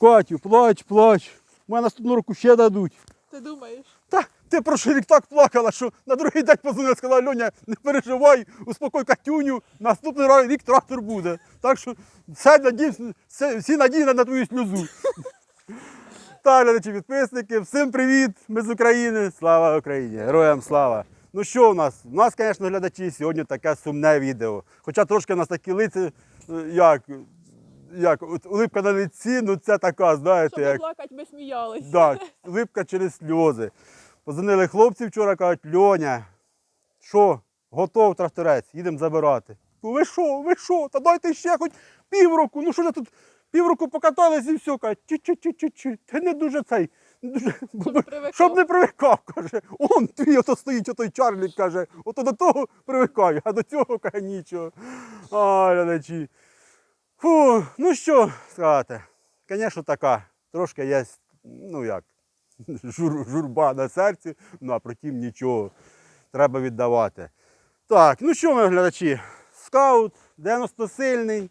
Катю, плач, плач. Мене наступного року ще дадуть. Ти думаєш? Та ти прошлий рік так плакала, що на другий день позвонила, сказала, Льоня, не переживай, успокой Катюню, наступний рік трактор буде. Так що все надій, все, всі надії на твою сльозу. Так, глядачі, підписники, всім привіт! Ми з України. Слава Україні! Героям слава! Ну що у нас? У нас, звісно, глядачі, сьогодні таке сумне відео. Хоча трошки у нас такі лиці, е, як, як от улипка на лиці, ну це така, знаєте, Щоб як. плакати, ми сміялись. Да, липка через сльози. Позвонили хлопці вчора, кажуть, Льоня, що, готов тракторець, їдемо забирати. Ну ви що, ви що? Та дайте ще хоч півроку. Ну що ж тут півроку покатались і все, кажуть, чи-чи-чи-чи-чи. Та не дуже цей. Дуже... Щоб. Щоб не привикав, каже. Он твій ото стоїть, отой Чарлік каже, ото до того привикаю, а до цього каже нічого. А, глядачі. Фу, ну що сказати. Звісно, така. Трошки є, ну як, жур, журба на серці, ну а протім нічого. Треба віддавати. Так, ну що ми, глядачі? Скаут, 90-сильний,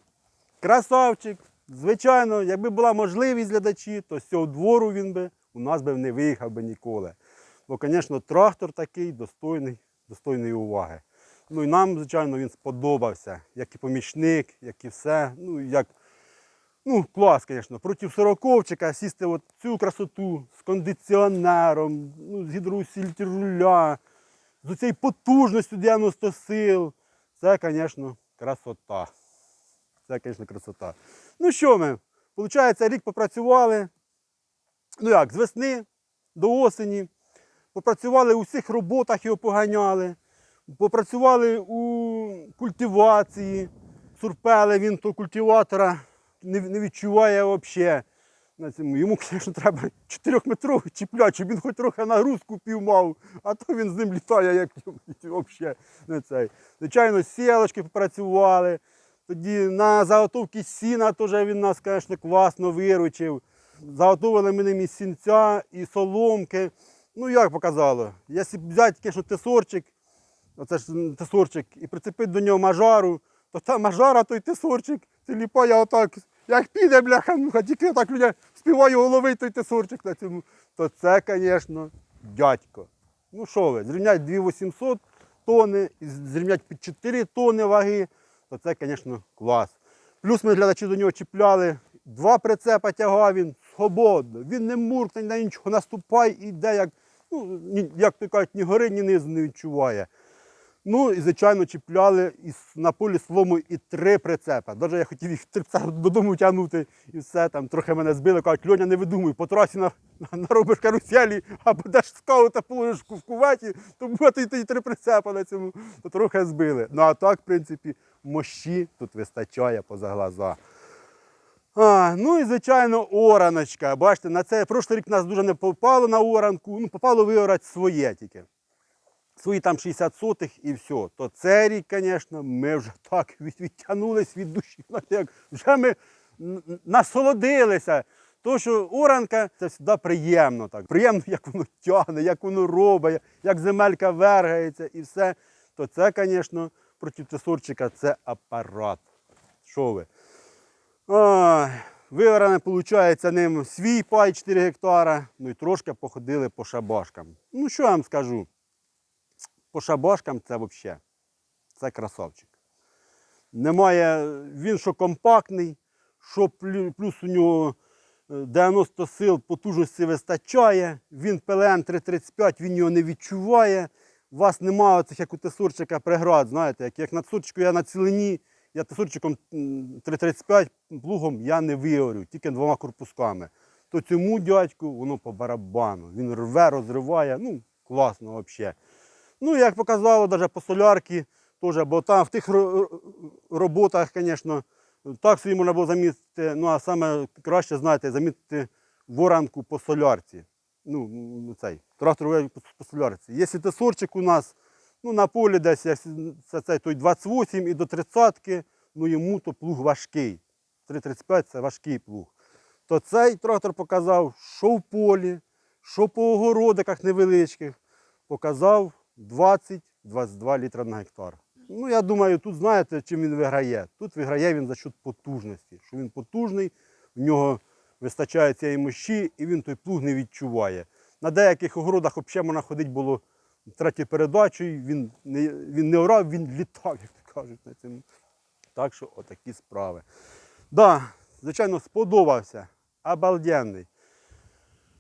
красавчик. Звичайно, якби була можливість глядачі, то з цього двору він би у нас би не виїхав би ніколи. Бо, звісно, трактор такий достойний, достойної уваги. Ну і нам, звичайно, він сподобався, як і помічник, як і все. Ну, як, ну, клас, звісно. Проти сороковчика сісти от цю красоту з кондиціонером, ну, з гідроусіль руля, з цією потужністю 90 сил. Це, звісно, красота. Це, звісно, красота. Ну що ми? Получається, рік попрацювали. Ну як, з весни до осені. Попрацювали у всіх роботах його поганяли. Попрацювали у культивації. Сурпели він то культиватора не, не відчуває взагалі. Йому, звісно, треба 4-метровий чіпляч, щоб він хоч трохи нагрузку піймав, а то він з ним літає, як взагалі. Не цей. Звичайно, сілочки попрацювали. Тоді на заготовки сіна теж він нас, звісно, класно виручив. Заготовили ми ним і сінця, і соломки. Ну, як показало, якщо взяти, звісно, тесорчик, оце ж м, тесорчик, і прицепити до нього мажару, то та мажара, той тесорчик, це ліпає отак, як піде, бляха, ну, тільки так людя співає головий той тесорчик на цьому, то це, звісно, дядько. Ну що ви, зрівнять 2800 тонни, зрівнять під 4 тонни ваги, то це, звісно, клас. Плюс ми глядачі до нього чіпляли, два прицепа тягав він свободно. Він не муркне, на нічого наступай і йде, як, ну, як то кажуть, ні гори, ні низу не відчуває. Ну і, звичайно, чіпляли на полі слому і три прицепа. Навіть я хотів їх додому тягнути і все там. Трохи мене збили, кажуть, Льоня, не видумуй, по трасі на, на, наробиш каруселі, а будеш скаута положиш в куветі, то буде і три прицепа на цьому, то трохи збили. Ну а так, в принципі, мощі тут вистачає поза глаза. А, ну і звичайно, ораночка. Бачите, на це прошлий рік нас дуже не попало на оранку. Ну, попало виорати своє тільки. Свої там 60 сотих і все. То цей рік, звісно, ми вже так від- відтягнулись від душі. Вже ми насолодилися. То, що оранка це завжди приємно. Так. Приємно, як воно тягне, як воно робить, як земелька вергається і все. То це, звісно, проти тесорчика це апарат. Що ви? Виоране, виходить, ним свій пай 4 гектара, ну і трошки походили по шабашкам. Ну, що я вам скажу? По шабашкам це взагалі. Це красавчик. Немає, він що компактний, що плюс у нього е, 90 сил потужності вистачає, він ПЛН 335, він його не відчуває. У вас немає цих, як у тесурчика, преград, знаєте, як, як на тесурчику я на цілині, я тесурчиком 335 плугом я не виорю, тільки двома корпусками. То цьому дядьку воно по барабану. Він рве, розриває, ну, класно взагалі. Ну, як показало, навіть по солярці, теж, бо там в тих ро- ро- роботах, звісно, так собі можна було замітити, ну а саме краще, знаєте, замітити воранку по солярці. Ну, цей, тракторовий по, солярці. Якщо тесорчик у нас ну, на полі десь, якщо це, це той 28 і до 30, ну йому то плуг важкий. 3,35 це важкий плуг. То цей трактор показав, що в полі, що по огородиках невеличких, показав 20-22 літра на гектар. Ну, я думаю, тут знаєте, чим він виграє. Тут виграє він за счет потужності. Що він потужний, в нього вистачає цієї мощі і він той плуг не відчуває. На деяких огородах взагалі можна ходити було третій передачі, він не він не орав, він літав, як то кажуть. на цьому. Так що отакі справи. Да, Звичайно, сподобався. Обалденний.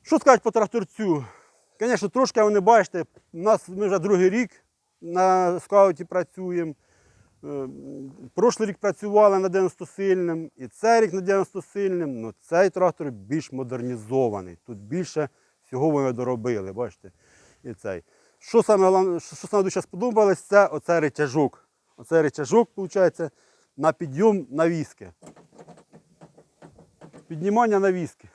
Що сказати по тракторцю? Звісно, трошки вони бачите, у нас ми вже другий рік на скауті працюємо. Е, прошлий рік працювали на 90 сильним, і цей рік на 90 сильним, але цей трактор більш модернізований. Тут більше всього вони доробили. бачите, і цей. Що саме що саме дуже сподобалось, це оцей ритяжок. Оцей ритяжок, виходить, на підйом на віски. Піднімання на віски.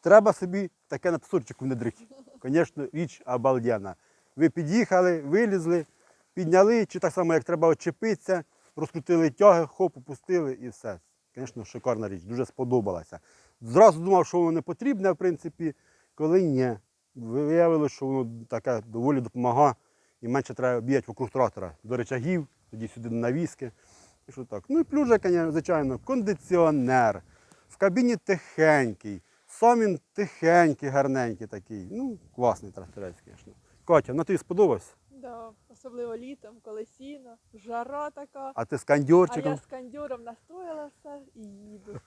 Треба собі таке на пісорчику внедрити звісно, річ обалденна. Ви під'їхали, вилізли, підняли, чи так само, як треба очепитися, розкрутили тяги, хоп, опустили і все. Звісно, шикарна річ, дуже сподобалася. Зразу думав, що воно не потрібне, в принципі, коли ні. Виявилося, що воно таке доволі допомагає і менше треба бігати вокруг трактора до речагів, тоді сюди на навіски. І що так. Ну і плюже, звичайно, кондиціонер. В кабіні тихенький. Сам він тихенький, гарненький такий. Ну, класний тракторець, звісно. Катя, ну тобі сподобався? Да, особливо літом, колесіно, жара така. А ти з кондьорчиком? А я з кандюром настояла все і їду.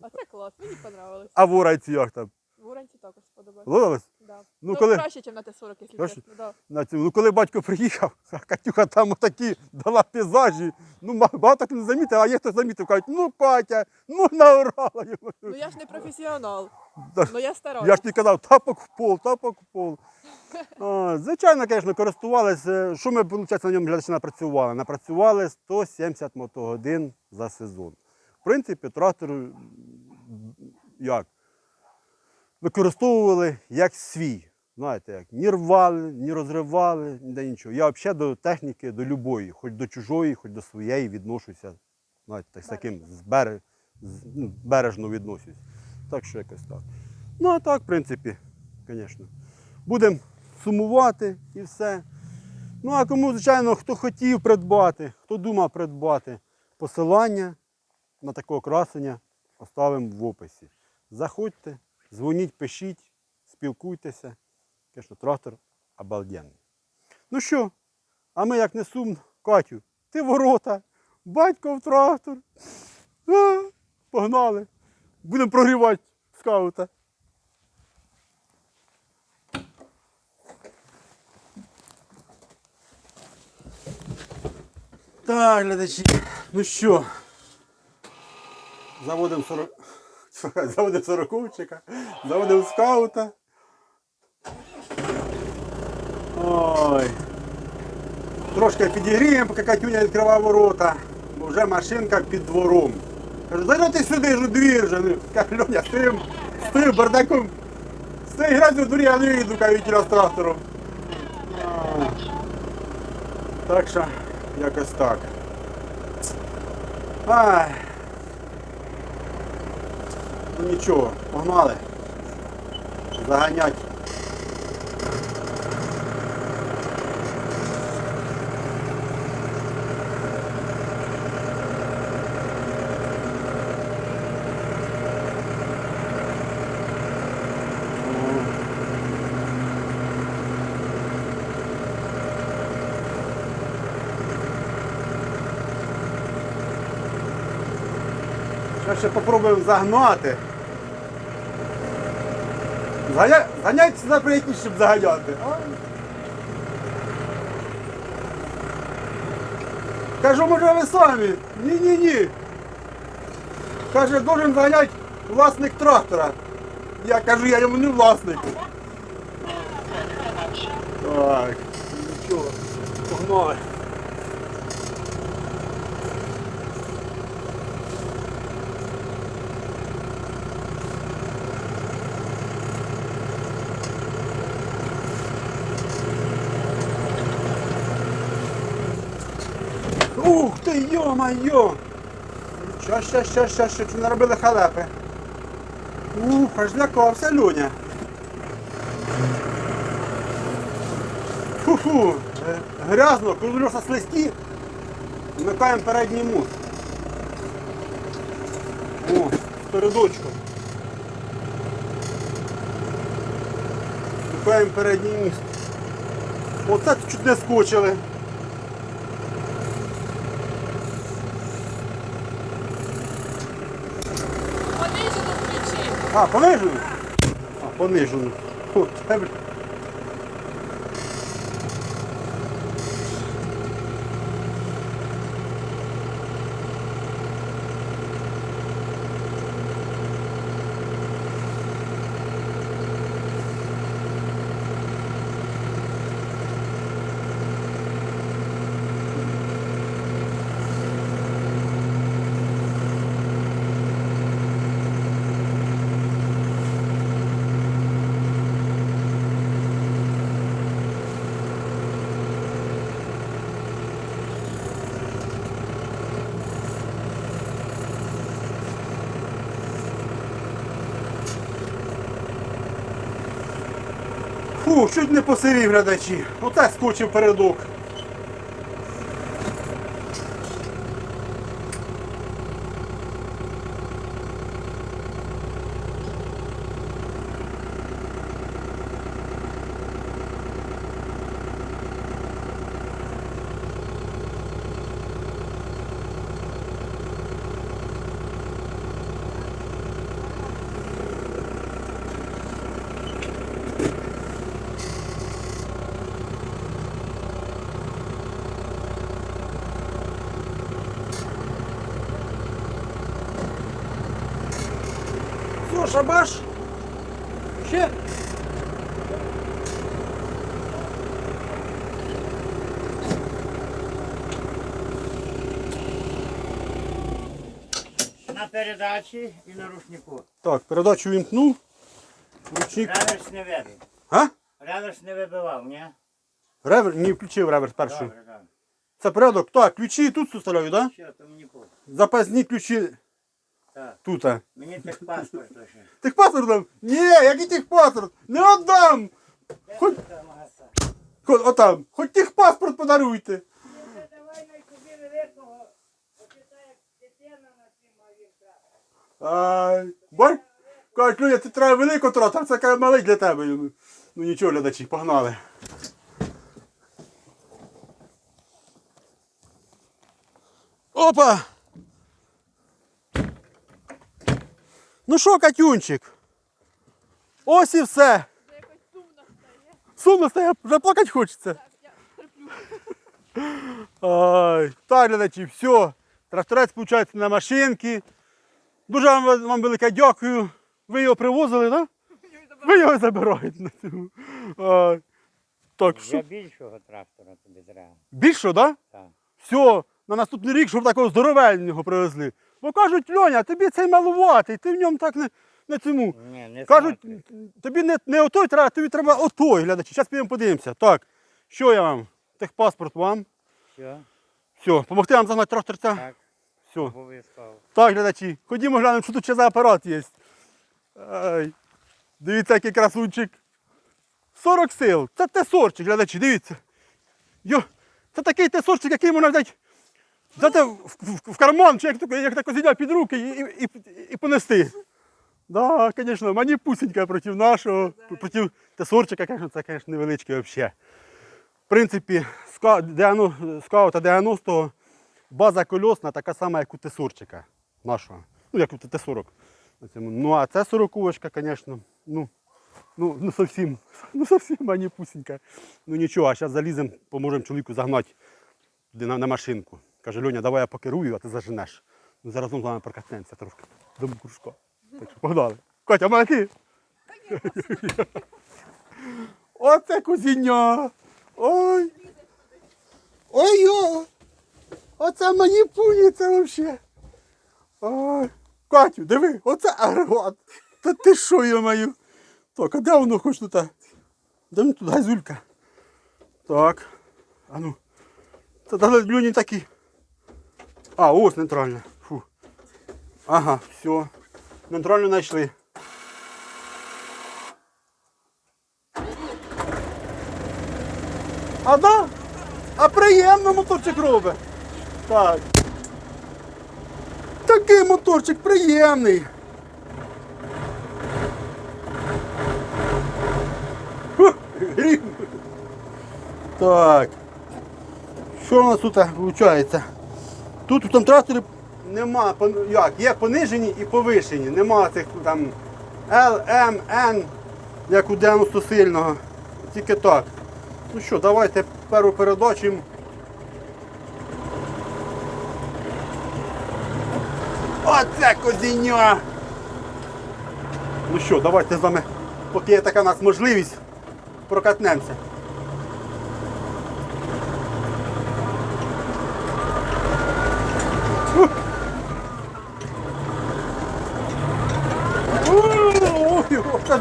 А це клас, мені подобалося. А в уранці як там? Гуранці також сподобалось. Ловилось? Да. Ну, Ну, коли- краще, ніж на Т-40, якщо Краще? чесно. Да. Ну, коли батько приїхав, Катюха там отакі дала пейзажі. Ну, багато хто не замітив, а є хто замітив, кажуть, ну Катя, ну наорала його. Ну я ж не професіонал, Да. але я стараюсь. Я ж тобі казав, тапок в пол, тапок в пол. А, звичайно, звісно, користувалися. Що ми, виходить, на ньому глядачі напрацювали? Напрацювали 170 мотогодин за сезон. В принципі, трактор як? використовували як свій. Знаєте, як ні рвали, ні розривали, ніде нічого. Я взагалі до техніки, до любої, хоч до чужої, хоч до своєї відношуся. Знаєте, так, з таким з береж, з, ну, бережно відношусь. Так що якось так. Ну а так, в принципі, звісно. Будемо сумувати і все. Ну, а кому, звичайно, хто хотів придбати, хто думав придбати посилання на таке окрасення оставимо в описі. Заходьте. Дзвоніть, пишіть, спілкуйтеся. Каже, трактор обалденний. Ну що, а ми як не сумно, Катю, ти ворота, батько в трактор. А, погнали. Будемо прогрівати скаута. Так, глядачі, ну що, заводимо 40. заводив сороковчика, заводив скаута. Ой. Трошки підігріємо, поки Катюня відкриває ворота. Бо вже машинка під двором. Кажу, зайди ну ти сюди ж у двір вже. Ну, кажу, Льоня, стою, стою бардаком. Стою грати в дворі, я не їду, кавітіля з трактором. Так що, якось так. Ай. Ну нічого, погнали. Заганять. Ще попробуємо загнати. Заганя... Ганяйте сюди приїдіть, щоб заганяти. Кажу, може ви самі. Ні-ні-ні. Каже, должен заганяти власник трактора. Я кажу, я йому не власник. Так, ну нічого, погнали. Йо-майо! Що, що, що, що, що, чи не робили халепи? Ух, аж злякався Люня. Фу-фу, е, грязно, козульоса слизькі, вмикаємо передній мут. О, передочку. Вмикаємо передній міст. Оце чуть не скочили. А, понижену? А, понижену. О, це, бля. Фу, чуть не посирів глядачі. Оце скочив передок. Що, шабаш? Ще? На передачі і на рушнику. Так, передачу вімкнув. Ручник. Реверс не вибив. А? Реверс не вибивав, ні? Ревер, не включив реверс перший. Добре, добре. Це порядок. Так, ключі тут вставляю, так? Да? Що, то мені по. Запасні ключі Так. тут. Мені так паспорт лише. Техпаспорт дам? Ні, який техпаспорт? Не віддам! Хоч, хоч, отам, хоч техпаспорт подаруйте. Малім Ай, бай, кажуть, Люня, ти треба велико трати, а це каже малий для тебе. Ну ну, нічого, глядачі, погнали. Опа! Ну що, Катюнчик? Ось і все. Сумно стає. Сумно стає, вже плакати хочеться. Ай, так, глядачі, все. Тракторець, виходить, на машинці. Дуже вам, вам велике дякую. Ви його привозили, так? Да? Ви його забираєте. Ай. Так, що? більшого трактора тобі треба. Більше, так? Так. Все, на наступний рік, щоб такого здоровельного привезли. Бо кажуть, Льоня, тобі цей малуватий, ти в ньому так не, не цьому. Ні, не Кажуть, тобі не, не отой треба, тобі треба отой, глядачі. Зараз підемо подивимося. Так, що я вам? Техпаспорт вам. Що? Все, помогти вам загнати тракторця? Так, Все. обов'язково. Так, глядачі, ходімо глянемо, що тут ще за апарат є. Ай, дивіться, який красунчик. 40 сил. Це тесорчик, глядачі, дивіться. Йо, це такий тесорчик, який можна взяти, взяти в, в- в карман, чи як, як так озідя під руки і, і, і, понести. Да, звісно, мені пусенька проти нашого, проти тесорчика, звісно, це, звісно, невеличкий взагалі. В принципі, ска- 90 скаута 90-го база кольосна така сама, як у Т-40 нашого. Ну, як у Т-40. Ну, а це 40-очка, звісно, ну, ну, ну зовсім, ну зовсім ані пусенька. Ну нічого, а зараз заліземо, поможемо чоловіку загнати туди на, на машинку. Каже, Льоня, давай я покерую, а ти заженеш. Ну, зараз з вами прокатнемося трошки. До кружка. Так що погнали. Котя, молоки! Оце кузіння! Ой! Ой-ой! Оце мені пуні, це взагалі. Ой. Катю, диви, оце агрегат. Та ти що я маю? Так, а де воно хоч тут? Де воно тут газюлька? Так. А ну. Дали люні такі. А, ось нейтральна. Фу. Ага, все. Нейтральну знайшли. А да? А приємно моторчик робить. Так. Такий моторчик приємний. Фух. Так. Що у нас тут виходить? Тут у тому нема, як, є понижені і повишені. Нема цих там L, M, N, як у 90 сильного. Тільки так. Ну що, давайте першу передачу. Оце козіньо! Ну що, давайте з вами, поки є така у нас можливість, прокатнемося.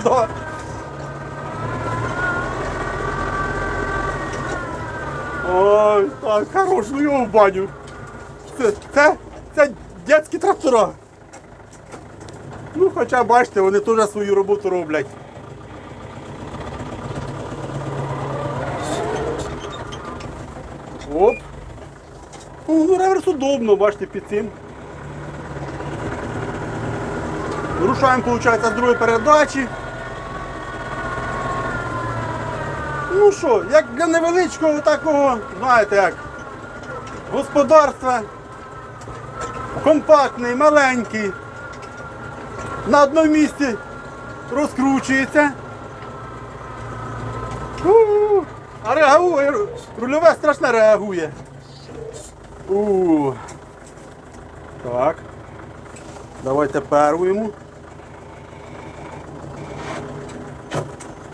Да. Ой, так, хорош, ну його в баню. Це, це, це дядські трактора. Ну, хоча бачите, вони теж свою роботу роблять. Оп. Ну, ну, реверс удобно, бачите, під цим. Рушаємо, виходить, з другої передачі. Ну що, як для невеличкого такого, знаєте як, господарства, компактний, маленький, на одному місці розкручується. У-у-у. А реагує, рульове страшно реагує. У. Так. Давайте перву йому.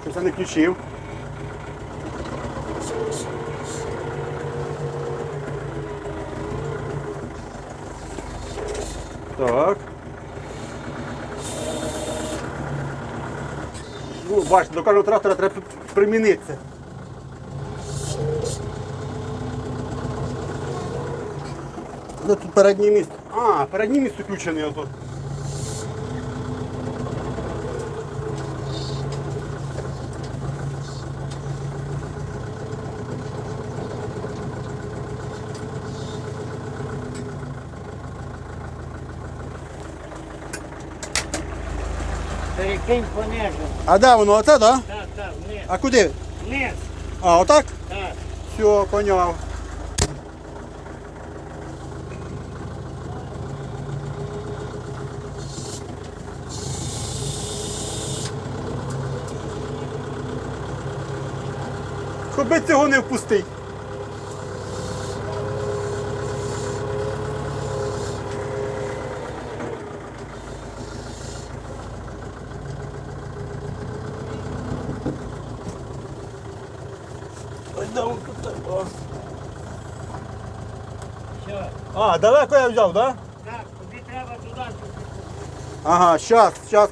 Щось я не включив. Так. Ну, бачите, до кожного трактора треба примінитися. Тут переднє місце? А, переднє місце включене ото. Перекинь понизу. А де воно? Оце, так? Да? Так, так, вниз. А куди? Вниз. А, отак? Так. Все, поняв. Хоби цього не впустить. Ой, да, он тут так, о. Все. А, далеко я взяв, так? Да? Так, тобі треба туди. Ага, щас, щас.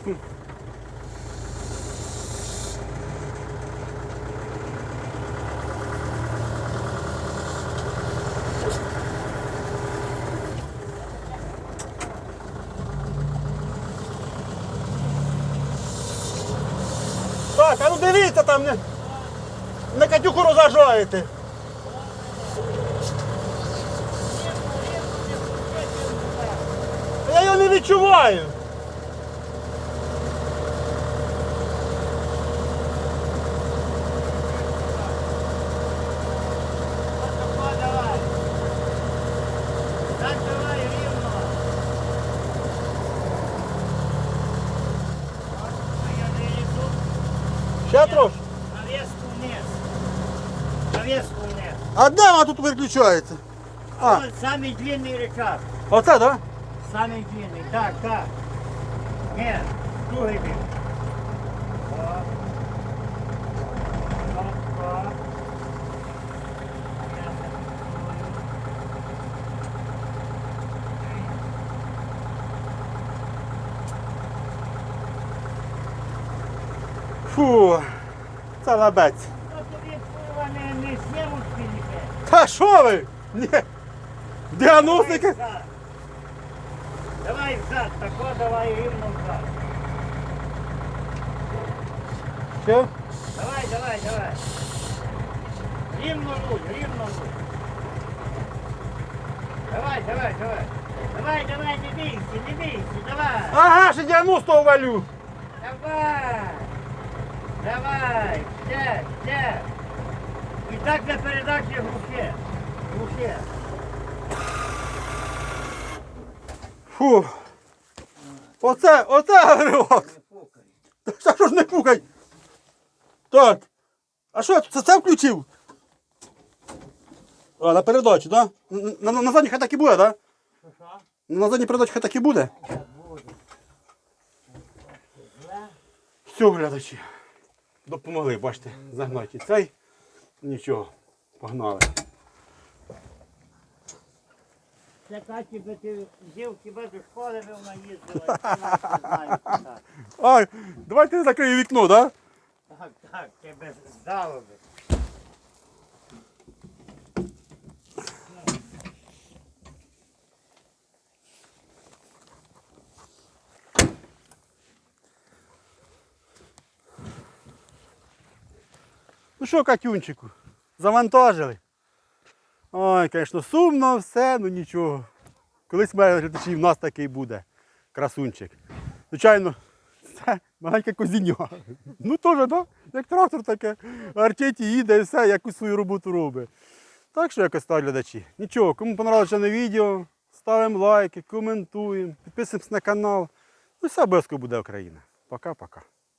Так, а ну дивіться там, не, на Катюху розважаєте. Я вилізу. Ще трошки. Навеску вниз. Навеску вниз. А де вона тут виключається? А, Ось самий длинний рычаг. оце, так? Да? Самый длинный. Так, так. Нет, другой бег. Так. Так, так. Я зафиксирую. Фу, це лабець. Ну, тобі впливу не, не знімуть філіпе. Та що ви? Ні. Діагностики. Давай взад, тако давай рівно взад. Що? Давай, давай, давай. Рівно руль, рівно руль. Давай, давай, давай. Давай, давай, не бійся, не бійся, давай. Ага, ще 90 валю. Давай. Давай, сядь, сядь. І так для передачі глухе. Глухе. Фу. Оце, оце агрегат. Та що ж не пукай? Так. А що, це це включив? А, на передачу, так? Да? На, на, на задній хай так і буде, так? Да? На задній передачі хай так і. Буде. Все, глядачі. Допомогли, бачите, загнати цей. Нічого, погнали. Це Каті би ти взяв тебе до школи, би вона їздила. і вона не знає, так. Ай, давайте я закрию вікно, так? Да? Так, так, тебе здало би. Ну що, Катюнчику, завантажили? Ой, звісно, сумно все, ну нічого. Колись мене глядачі, в нас такий буде. Красунчик. Звичайно, це маленьке козіння. Ну теж, да? як трактор таке. Артеті їде і все, якусь свою роботу робить. Так що якось так, глядачі. Нічого, кому понравилося дане відео, ставимо лайки, коментуємо, підписуємось на канал. Ну все обов'язково буде Україна. Пока-пока.